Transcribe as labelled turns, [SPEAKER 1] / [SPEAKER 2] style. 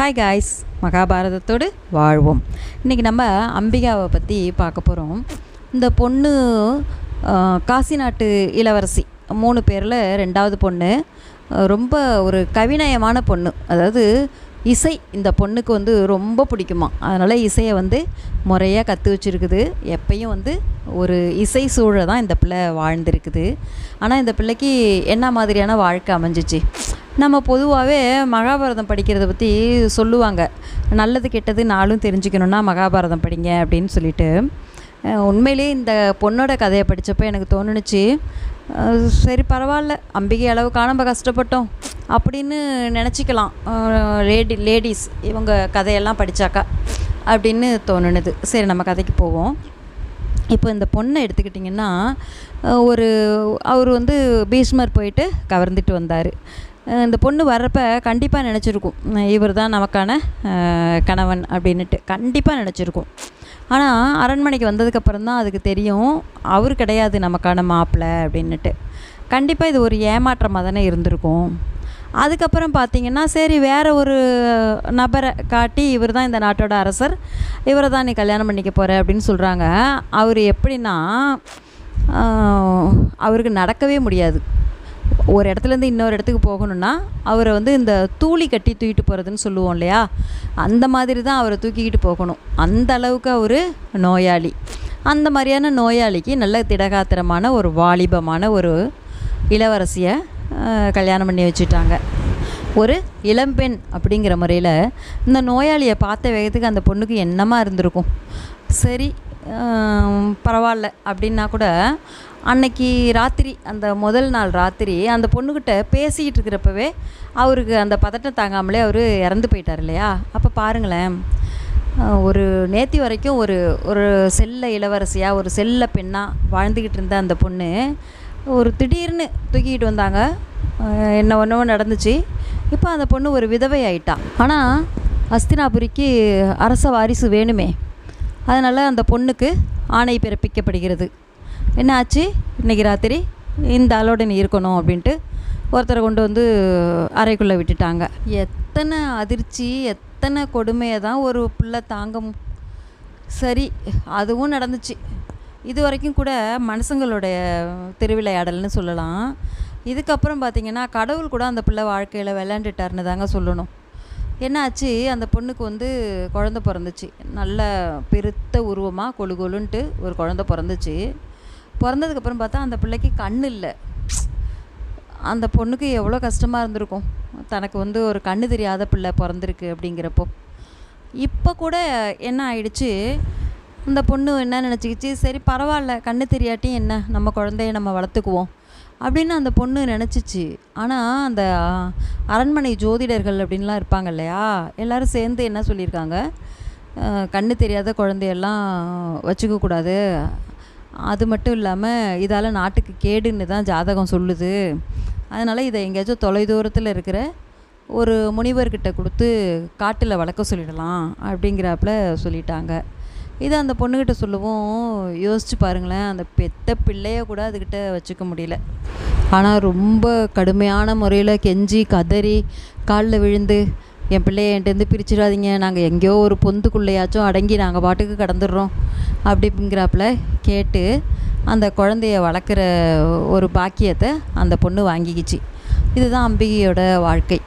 [SPEAKER 1] Hi guys மகாபாரதத்தோடு வாழ்வோம். இன்றைக்கி நம்ம அம்பிகாவை பற்றி பார்க்க போகிறோம் இந்த பொண்ணு காசி நாட்டு இளவரசி மூணு பேரில் ரெண்டாவது பொண்ணு. ரொம்ப ஒரு கவிநயமான பொண்ணு. அதாவது இசை இந்த பொண்ணுக்கு வந்து ரொம்ப பிடிக்குமா. அதனால் இசையை வந்து முறையாக கற்று வச்சுருக்குது. எப்பயும் வந்து ஒரு இசை சூழல் தான் இந்த பிள்ளை வாழ்ந்திருக்குது. ஆனால் இந்த பிள்ளைக்கு என்ன மாதிரியான வாழ்க்கை அமைஞ்சிச்சு? நம்ம பொதுவாகவே மகாபாரதம் படிக்கிறத பற்றி சொல்லுவாங்க. நல்லது கெட்டது நாளும் தெரிஞ்சுக்கணுன்னா மகாபாரதம் படிங்க அப்படின்னு சொல்லிட்டு. உண்மையிலேயே இந்த பொண்ணோட கதையை படித்தப்போ எனக்கு தோணுனுச்சு. சரி பரவாயில்ல. அம்பிகை அளவுக்கு நம்ம கஷ்டப்பட்டோம் அப்படின்னு நினச்சிக்கலாம். லேடி லேடிஸ் இவங்க கதையெல்லாம் படித்தாக்கா அப்படின்னு தோணுனது. சரி நம்ம கதைக்கு போவோம். இப்போ இந்த பொண்ணை எடுத்துக்கிட்டிங்கன்னா ஒரு அவர் வந்து பீஷ்மர் போயிட்டு கவர்ந்துட்டு வந்தார். இந்த பொண்ணு வர்றப்ப கண்டிப்பாக நினச்சிருக்கும். இவர் தான் நமக்கான கணவன் அப்படின்னுட்டு கண்டிப்பாக நினச்சிருக்கும். ஆனால் அரண்மனைக்கு வந்ததுக்கப்புறம் தான் அதுக்கு தெரியும் அவர் கிடையாது நமக்கான மாப்பிள்ளை அப்படின்னுட்டு. கண்டிப்பாக இது ஒரு ஏமாற்றமாக தானே இருந்திருக்கும். அதுக்கப்புறம் பார்த்தீங்கன்னா சரி வேறு ஒரு நபரை காட்டி இவர் தான் இந்த நாட்டோட அரசர் இவரை தான் நீ கல்யாணம் பண்ணிக்க போகிற அப்படின்னு சொல்கிறாங்க அவர் எப்படின்னா அவருக்கு நடக்கவே முடியாது. ஒரு இடத்துலேருந்து இன்னொரு இடத்துக்கு போகணுன்னா அவரை வந்து இந்த தூளி கட்டி தூக்கிட்டு போகிறதுன்னு சொல்லுவோம் இல்லையா? அந்த மாதிரி தான் அவரை தூக்கிக்கிட்டு போகணும். அந்த அளவுக்கு அவர் நோயாளி. அந்த மாதிரியான நோயாளிக்கு நல்ல திடகாத்திரமான ஒரு வாலிபமான ஒரு இளவரசியை கல்யாணம் பண்ணி வச்சுட்டாங்க. ஒரு இளம்பெண் அப்படிங்கிற முறையில் இந்த நோயாளியை பார்த்த வேகத்துக்கு அந்த பொண்ணுக்கு என்னமாக இருந்திருக்கும்? சரி பரவாயில்ல அப்படின்னா கூட அன்னைக்கு ராத்திரி அந்த முதல் நாள் ராத்திரி அந்த பொண்ணுக்கிட்ட பேசிக்கிட்டு இருக்கிறப்பவே அவருக்கு அந்த பதட்டம் தாங்காமலே அவர் இறந்து போயிட்டார் இல்லையா? அப்போ பாருங்களேன். ஒரு நேத்தி வரைக்கும் ஒரு ஒரு செல்ல இளவரசியாக ஒரு செல்ல பெண்ணாக வாழ்ந்துக்கிட்டு இருந்த அந்த பொண்ணு ஒரு திடீர்னு தூக்கிக்கிட்டு வந்தாங்க. என்ன ஒன்றோ நடந்துச்சு. இப்போ அந்த பொண்ணு ஒரு விதவை ஆயிட்டா ஆனால் அஸ்தினாபுரிக்கு அரச வாரிசு வேணுமே. அதனால் அந்த பொண்ணுக்கு ஆணை பிறப்பிக்கப்படுகிறது. என்ன ஆச்சு? இன்றைக்கி ராத்திரி இந்த ஆளோட நீ இருக்கணும் அப்படின்ட்டு ஒருத்தரை கொண்டு வந்து அறைக்குள்ளே விட்டுட்டாங்க. எத்தனை அதிர்ச்சி எத்தனை கொடுமையை தான் ஒரு பிள்ளை தாங்கும். சரி அதுவும் நடந்துச்சு. இது வரைக்கும் கூட மனுஷங்களுடைய திருவிளையாடல்னு சொல்லலாம். இதுக்கப்புறம் பார்த்திங்கன்னா கடவுள் கூட அந்த பிள்ளை வாழ்க்கையில் விளையாண்டுட்டாருன்னு தாங்க சொல்லணும். என்னாச்சு? அந்த பொண்ணுக்கு வந்து குழந்த பிறந்துச்சு. நல்ல பெருத்த உருவமாக கொழு கொழுன்ட்டு ஒரு குழந்த பிறந்துச்சு. பிறந்ததுக்கப்புறம் பார்த்தா அந்த பிள்ளைக்கு கண் இல்லை. அந்த பொண்ணுக்கு எவ்வளோ கஷ்டமாக இருந்திருக்கும். தனக்கு வந்து ஒரு கண்ணு தெரியாத பிள்ளை பிறந்திருக்கு அப்படிங்கிறப்போ. இப்போ கூட என்ன ஆயிடுச்சு? அந்த பொண்ணு என்ன நினச்சிக்கிச்சு? சரி பரவாயில்ல. கண்ணு தெரியாட்டியும் என்ன? நம்ம குழந்தைய நம்ம வளர்த்துக்குவோம். அப்படின்னு அந்த பொண்ணு நினச்சிச்சு. ஆனால் அந்த அரண்மனை ஜோதிடர்கள் அப்படின்லாம் இருப்பாங்க இல்லையா? எல்லோரும் சேர்ந்து என்ன சொல்லியிருக்காங்க? கண்ணு தெரியாத குழந்தையெல்லாம் வச்சுக்கக்கூடாது அது மட்டும் இல்லாமல் இதால் நாட்டுக்கு கேடுன்னு தான் ஜாதகம் சொல்லுது. அதனால் இதை எங்கேயாச்சும் தொலைதூரத்தில் இருக்கிற ஒரு முனிவர்கிட்ட கொடுத்து காட்டில் வளர்க்க சொல்லிடலாம் அப்படிங்கிறாப்புல சொல்லிட்டாங்க. இதை அந்த பொண்ணுக்கிட்ட சொல்லவும் யோசிச்சு பாருங்களேன் அந்த பெத்த பிள்ளைய கூட அதுக்கிட்ட வச்சுக்க முடியல. ஆனால் ரொம்ப கடுமையான முறையில் கெஞ்சி கதறி காலில் விழுந்து என் பிள்ளைய என்கிட்டருந்து பிரிச்சிடாதீங்க. நாங்கள் எங்கேயோ ஒரு பொந்துக்குள்ளேயாச்சும் அடங்கி நாங்கள் பாட்டுக்கு கடந்துடுறோம். அப்படிங்கிறாப்புல கேட்டு அந்த குழந்தைய வளர்க்குற ஒரு பாக்கியத்தை அந்த பொண்ணு வாங்கிக்கிச்சு. இதுதான் அம்பிகையோட வாழ்க்கை.